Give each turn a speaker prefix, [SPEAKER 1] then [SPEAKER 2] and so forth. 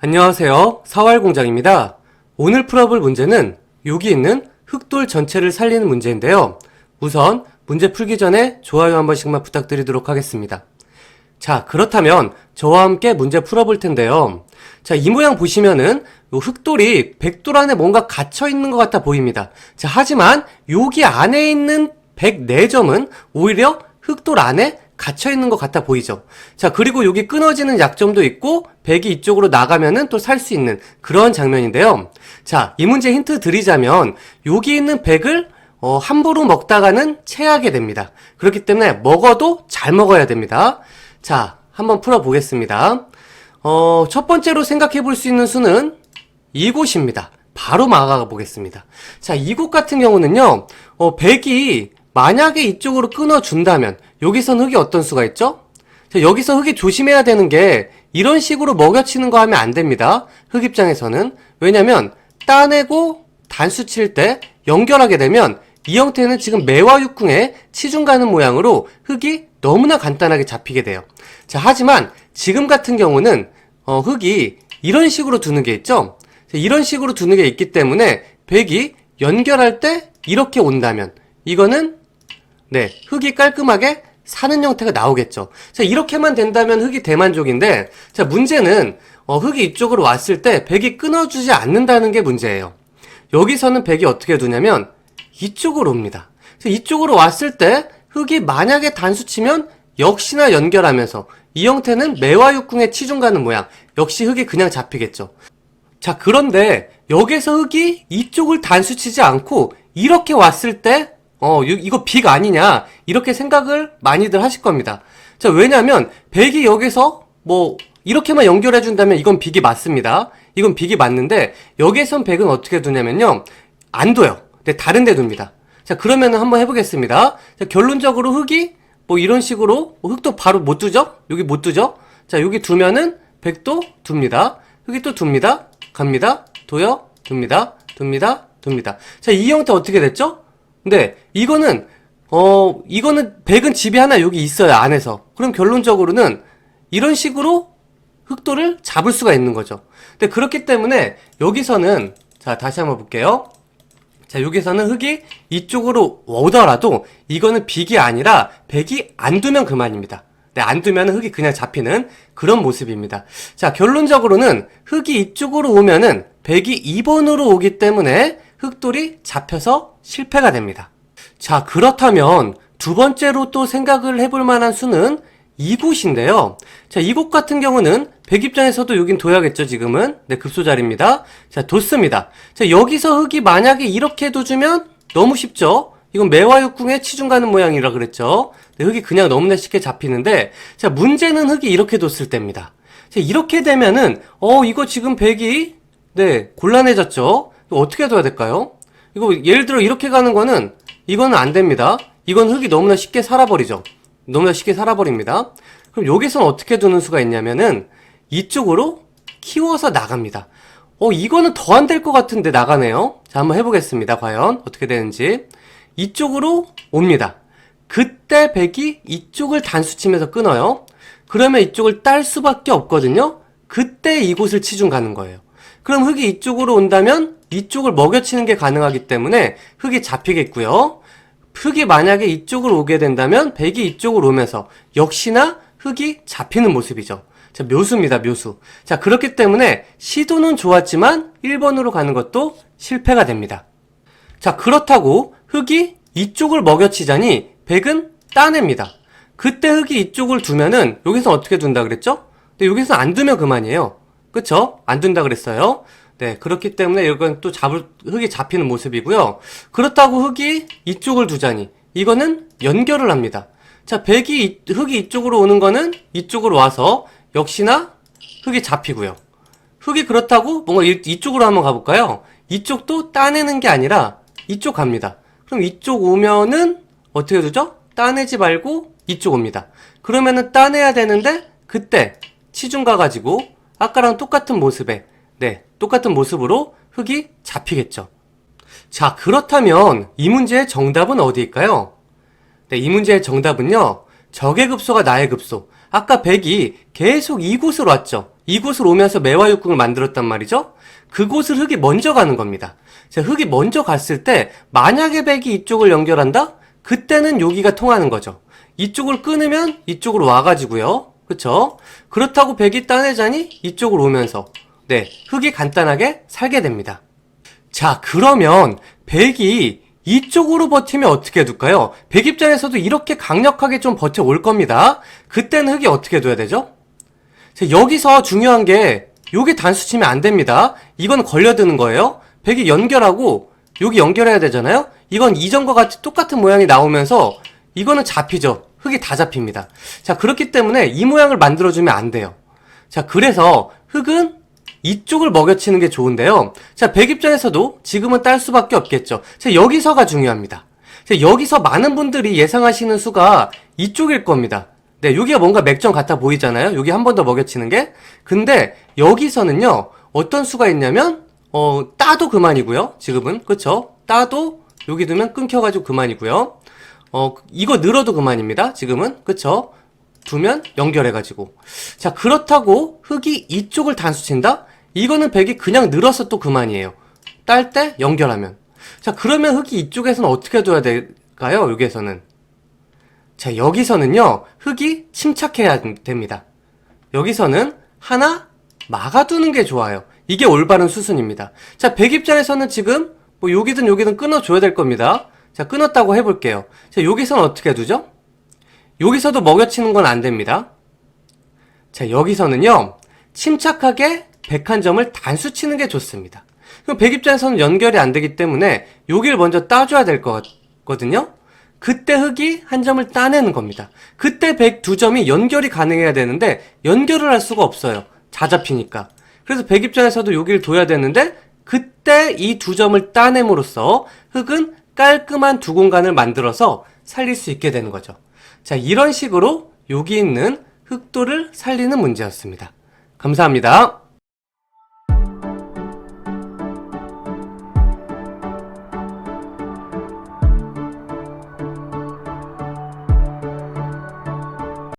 [SPEAKER 1] 안녕하세요. 사활공장입니다. 오늘 풀어볼 문제는 여기 있는 흑돌 전체를 살리는 문제인데요. 우선 문제 풀기 전에 좋아요 한 번씩만 부탁드리도록 하겠습니다. 자, 그렇다면 저와 함께 문제 풀어볼 텐데요. 자, 이 모양 보시면은 요 흑돌이 백돌 안에 뭔가 갇혀 있는 것 같아 보입니다. 자, 하지만 여기 안에 있는 104점은 오히려 흑돌 안에 갇혀 있는 것 같아 보이죠. 자, 그리고 여기 끊어지는 약점도 있고, 백이 이쪽으로 나가면은 또 살 수 있는 그런 장면인데요. 자, 이 문제 힌트 드리자면, 여기 있는 백을 어, 함부로 먹다가는 체하게 됩니다. 그렇기 때문에 먹어도 잘 먹어야 됩니다. 자, 한번 풀어 보겠습니다. 어, 첫 번째로 생각해 볼 수 있는 수는 이곳입니다. 바로 막아가 보겠습니다. 자, 이곳 같은 경우는요, 어, 백이 만약에 이쪽으로 끊어준다면, 여기선 흙이 어떤 수가 있죠? 자, 여기서 흙이 조심해야 되는 게, 이런 식으로 먹여치는 거 하면 안 됩니다. 흙 입장에서는. 왜냐면, 따내고 단수 칠 때 연결하게 되면, 이 형태는 지금 매와 육궁에 치중 가는 모양으로 흙이 너무나 간단하게 잡히게 돼요. 자, 하지만 지금 같은 경우는 어, 흙이 이런 식으로 두는 게 있죠? 자, 이런 식으로 두는 게 있기 때문에 백이 연결할 때 이렇게 온다면 이거는 네, 흙이 깔끔하게 사는 형태가 나오겠죠. 자, 이렇게만 된다면 흙이 대만족인데 자, 문제는 어, 흙이 이쪽으로 왔을 때 백이 끊어주지 않는다는 게 문제예요. 여기서는 백이 어떻게 두냐면 이쪽으로 옵니다. 이쪽으로 왔을 때 흙이 만약에 단수 치면 역시나 연결하면서 이 형태는 매와 육궁에 치중 가는 모양. 역시 흙이 그냥 잡히겠죠. 자, 그런데 여기서 흙이 이쪽을 단수 치지 않고 이렇게 왔을 때 어, 이- 이거 빅 아니냐 이렇게 생각을 많이들 하실 겁니다. 자, 왜냐면 백이 여기서 뭐 이렇게만 연결해 준다면 이건 빅이 맞습니다. 이건 빅이 맞는데 여기선 백은 어떻게 두냐면요. 안 둬요. 근데 다른 데 둡니다. 자, 그러면은 한번 해보겠습니다. 자, 결론적으로 흙이 뭐 이런 식으로 뭐 흙도 바로 못 두죠? 여기 못 두죠? 자, 여기 두면은 백도 둡니다. 흙이 또 둡니다. 갑니다. 둬요. 둡니다. 둡니다. 둡니다. 자, 이 형태 어떻게 됐죠? 근데 이거는 어 이거는 백은 집이 하나 여기 있어요 안에서. 그럼 결론적으로는 이런 식으로 흑도를 잡을 수가 있는 거죠. 근데 그렇기 때문에 여기서는 자 다시 한번 볼게요. 자 여기서는 흙이 이쪽으로 오더라도 이거는 빅이 아니라 백이 안 두면 그만입니다. 네, 안 두면 흙이 그냥 잡히는 그런 모습입니다. 자, 결론적으로는 흙이 이쪽으로 오면은 백이 2번으로 오기 때문에 흙돌이 잡혀서 실패가 됩니다. 자, 그렇다면 두 번째로 또 생각을 해볼 만한 수는 이곳인데요. 자, 이곳 같은 경우는 백 입장에서도 여긴 둬야겠죠, 지금은. 네, 급소자리입니다. 자, 뒀습니다. 자, 여기서 흙이 만약에 이렇게 둬주면 너무 쉽죠? 이건 매와 육궁에 치중 가는 모양이라 그랬죠? 네, 흙이 그냥 너무나 쉽게 잡히는데, 자, 문제는 흙이 이렇게 뒀을 때입니다. 자, 이렇게 되면은, 어, 이거 지금 백이, 네, 곤란해졌죠? 어떻게 둬야 될까요? 이거 예를 들어 이렇게 가는 거는, 이거는 안 됩니다. 이건 흙이 너무나 쉽게 살아버리죠. 너무나 쉽게 살아버립니다. 그럼 여기서는 어떻게 두는 수가 있냐면은 이쪽으로 키워서 나갑니다. 어, 이거는 더 안 될 것 같은데 나가네요. 자, 한번 해보겠습니다. 과연 어떻게 되는지. 이쪽으로 옵니다. 그때 백이 이쪽을 단수 치면서 끊어요. 그러면 이쪽을 딸 수밖에 없거든요. 그때 이곳을 치중 가는 거예요. 그럼 흙이 이쪽으로 온다면 이쪽을 먹여치는 게 가능하기 때문에 흙이 잡히겠고요. 흙이 만약에 이쪽으로 오게 된다면 백이 이쪽으로 오면서 역시나 흙이 잡히는 모습이죠. 자, 묘수입니다, 묘수. 자, 그렇기 때문에 시도는 좋았지만 1번으로 가는 것도 실패가 됩니다. 자, 그렇다고 흙이 이쪽을 먹여치자니 백은 따냅니다. 그때 흙이 이쪽을 두면은 여기서 어떻게 둔다 그랬죠? 근데 여기서 안 두면 그만이에요. 그쵸? 안 둔다 그랬어요. 네, 그렇기 때문에 이건 또 잡을, 흙이 잡히는 모습이고요. 그렇다고 흙이 이쪽을 두자니, 이거는 연결을 합니다. 자, 백이, 이- 흙이 이쪽으로 오는 거는 이쪽으로 와서, 역시나 흙이 잡히고요. 흙이 그렇다고 뭔가 이, 이쪽으로 한번 가볼까요? 이쪽도 따내는 게 아니라 이쪽 갑니다. 그럼 이쪽 오면은 어떻게 되죠? 따내지 말고 이쪽 옵니다. 그러면은 따내야 되는데 그때 치중 가가지고 아까랑 똑같은 모습에 네 똑같은 모습으로 흙이 잡히겠죠. 자 그렇다면 이 문제의 정답은 어디일까요? 네, 이 문제의 정답은요. 적의 급소가 나의 급소. 아까 백이 계속 이곳으로 왔죠. 이곳을 오면서 매화육궁을 만들었단 말이죠. 그곳을 흙이 먼저 가는 겁니다. 자, 흙이 먼저 갔을 때 만약에 백이 이쪽을 연결한다? 그때는 여기가 통하는 거죠. 이쪽을 끊으면 이쪽으로 와가지고요. 그쵸? 그렇다고 백이 따내자니 이쪽으로 오면서 네, 흙이 간단하게 살게 됩니다. 자, 그러면 백이 이쪽으로 버티면 어떻게 둘까요? 백 입장에서도 이렇게 강력하게 좀 버텨올 겁니다. 그때는 흙이 어떻게 둬야 되죠? 자, 여기서 중요한 게 요게 단수 치면 안 됩니다. 이건 걸려드는 거예요. 백이 연결하고 여기 연결해야 되잖아요. 이건 이전과 같이 똑같은 모양이 나오면서 이거는 잡히죠. 흙이 다 잡힙니다. 자, 그렇기 때문에 이 모양을 만들어주면 안 돼요. 자, 그래서 흙은 이쪽을 먹여치는 게 좋은데요. 자, 백 입장에서도 지금은 딸 수밖에 없겠죠. 자, 여기서가 중요합니다. 자, 여기서 많은 분들이 예상하시는 수가 이쪽일 겁니다. 네, 여기가 뭔가 맥점 같아 보이잖아요. 여기 한 번 더 먹여치는 게. 근데 여기서는요, 어떤 수가 있냐면, 어, 따도 그만이고요. 지금은. 그쵸? 따도 여기 두면 끊겨가지고 그만이고요. 어, 이거 늘어도 그만입니다. 지금은. 그쵸? 두면 연결해 가지고. 자, 그렇다고 흙이 이쪽을 단수 친다? 이거는 백이 그냥 늘어서 또 그만이에요. 딸 때 연결하면. 자, 그러면 흙이 이쪽에서는 어떻게 둬야 될까요? 여기에서는. 자, 여기서는요, 흙이 침착해야 됩니다. 여기서는 하나 막아두는 게 좋아요. 이게 올바른 수순입니다. 자, 백 입장에서는 지금 뭐 여기든 여기든 끊어줘야 될 겁니다. 자, 끊었다고 해볼게요. 자, 여기서는 어떻게 두죠? 여기서도 먹여치는 건 안 됩니다. 자, 여기서는요, 침착하게 백한 점을 단수 치는 게 좋습니다. 그럼 백 입장에서는 연결이 안 되기 때문에 여기를 먼저 따줘야 될것 같거든요? 그때 흙이 한 점을 따내는 겁니다. 그때 백두 점이 연결이 가능해야 되는데 연결을 할 수가 없어요. 다 잡히니까. 그래서 백 입장에서도 여기를 둬야 되는데 그때 이 두 점을 따냄으로써 흙은 깔끔한 두 공간을 만들어서 살릴 수 있게 되는 거죠. 자, 이런 식으로 여기 있는 흑도를 살리는 문제였습니다. 감사합니다.